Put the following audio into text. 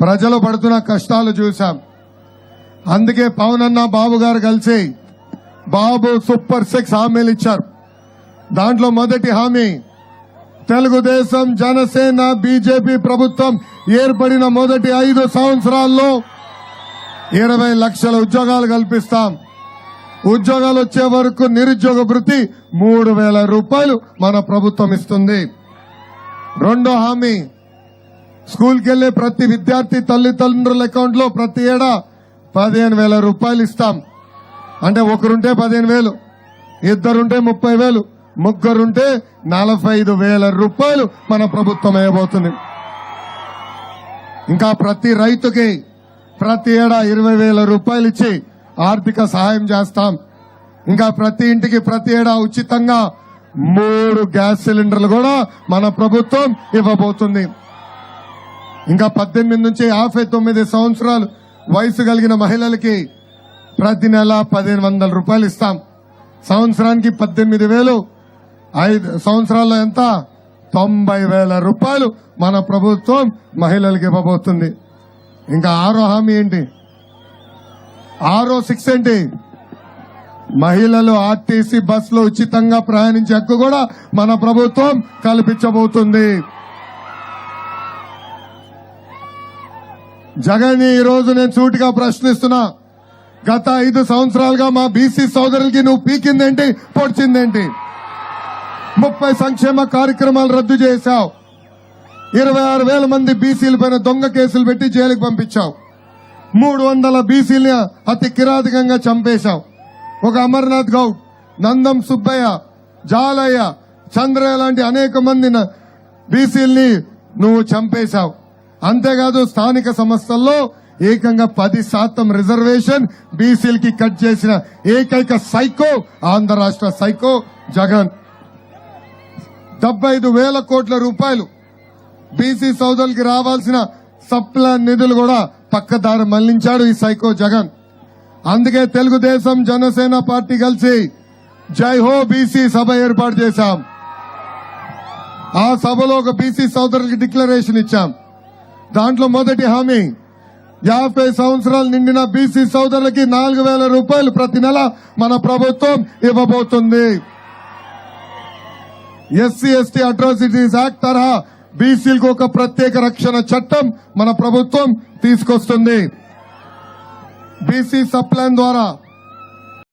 ప్రజలు పడుతున్న కష్టాలు చూశాం. అందుకే పవన్ అన్న బాబు గారు కలిసి బాబు సూపర్ సిక్స్ హామీలు ఇచ్చారు. దాంట్లో మొదటి హామీ తెలుగుదేశం జనసేన బీజేపీ ప్రభుత్వం ఏర్పడిన మొదటి ఐదు సంవత్సరాల్లో ఇరవై లక్షల ఉద్యోగాలు కల్పిస్తాం. ఉద్యోగాలు వచ్చే వరకు నిరుద్యోగ వృత్తి మూడు వేల రూపాయలు మన ప్రభుత్వం ఇస్తుంది. రెండో హామీ స్కూల్కి వెళ్ళే ప్రతి విద్యార్థి తల్లిదండ్రుల అకౌంట్లో ప్రతి ఏడా పదిహేను వేల రూపాయలు ఇస్తాం. అంటే ఒకరుంటే పదిహేను వేలు ఇద్దరుంటే ముప్పై వేలు ముగ్గురుంటే నలభై ఐదు వేల రూపాయలు మన ప్రభుత్వం వేయబోతుంది. ఇంకా ప్రతి రైతుకి ప్రతి ఏడా ఇరవై వేల రూపాయలు ఇచ్చి ఆర్థిక సహాయం చేస్తాం. ఇంకా ప్రతి ఇంటికి ప్రతి ఏడా ఉచితంగా మూడు గ్యాస్ సిలిండర్లు కూడా మన ప్రభుత్వం ఇవ్వబోతుంది. ఇంకా పద్దెనిమిది నుంచి యాభై తొమ్మిది సంవత్సరాలు వయసు కలిగిన మహిళలకి ప్రతి నెల పదిహేను వందల రూపాయలు ఇస్తాం. సంవత్సరానికి పద్దెనిమిది వేలు. ఐదు సంవత్సరాల్లో ఎంత? తొంభై వేల రూపాయలు మన ప్రభుత్వం మహిళలకు ఇవ్వబోతుంది. ఇంకా ఆరో హామీ ఏంటి? ఆరో సిక్స్ ఏంటి? మహిళలు ఆర్టీసీ బస్సులో ఉచితంగా ప్రయాణించే హక్కు కూడా మన ప్రభుత్వం కల్పించబోతుంది. జగన్ ఈ రోజు నేను సూటిగా ప్రశ్నిస్తున్నా. గత ఐదు సంవత్సరాలుగా మా బీసీ సోదరులకి నువ్వు పీకిందేంటి పొడిచిందేంటి? ముప్పై సంక్షేమ కార్యక్రమాలు రద్దు చేశావు. ఇరవై ఆరు వేల మంది బీసీల పైన దొంగ కేసులు పెట్టి జైలుకి పంపించావు. మూడు వందల బీసీలని అతి కిరాతకంగా చంపేశావు. ఒక అమర్నాథ్ గౌడ్ నందం సుబ్బయ్య జాలయ్య చంద్రయ్య లాంటి అనేక మంది బీసీల్ని నువ్వు చంపేశావు. అంతేకాదు స్థానిక సంస్థల్లో ఏకంగా పది శాతం రిజర్వేషన్ బీసీలకి కట్ చేసిన ఏకైక సైకో ఆంధ్ర రాష్ట్ర సైకో జగన్. డెబ్బై ఐదు వేల కోట్ల రూపాయలు బీసీ సోదరులకి రావాల్సిన సప్లాన్ నిధులు కూడా పక్కదారి మళ్ళించాడు ఈ సైకో జగన్. అందుకే తెలుగుదేశం జనసేన పార్టీ కలిసి జై హో బీసీ సభ ఏర్పాటు చేశాం. ఆ సభలో ఒక బీసీ సోదరులకి డిక్లరేషన్ ఇచ్చాం. దాంట్లో మొదటి హామీ యాభై సంవత్సరాలు నిండిన బీసీ సోదరులకి నాలుగు వేల రూపాయలు ప్రతి నెల మన ప్రభుత్వం ఇవ్వబోతుంది. ఎస్సీ ఎస్టీ అట్రాసిటీస్ యాక్ట్ తరహా బీసీలకు ఒక ప్రత్యేక రక్షణ చట్టం మన ప్రభుత్వం తీసుకొస్తుంది. బీసీ సప్లైన్ ద్వారా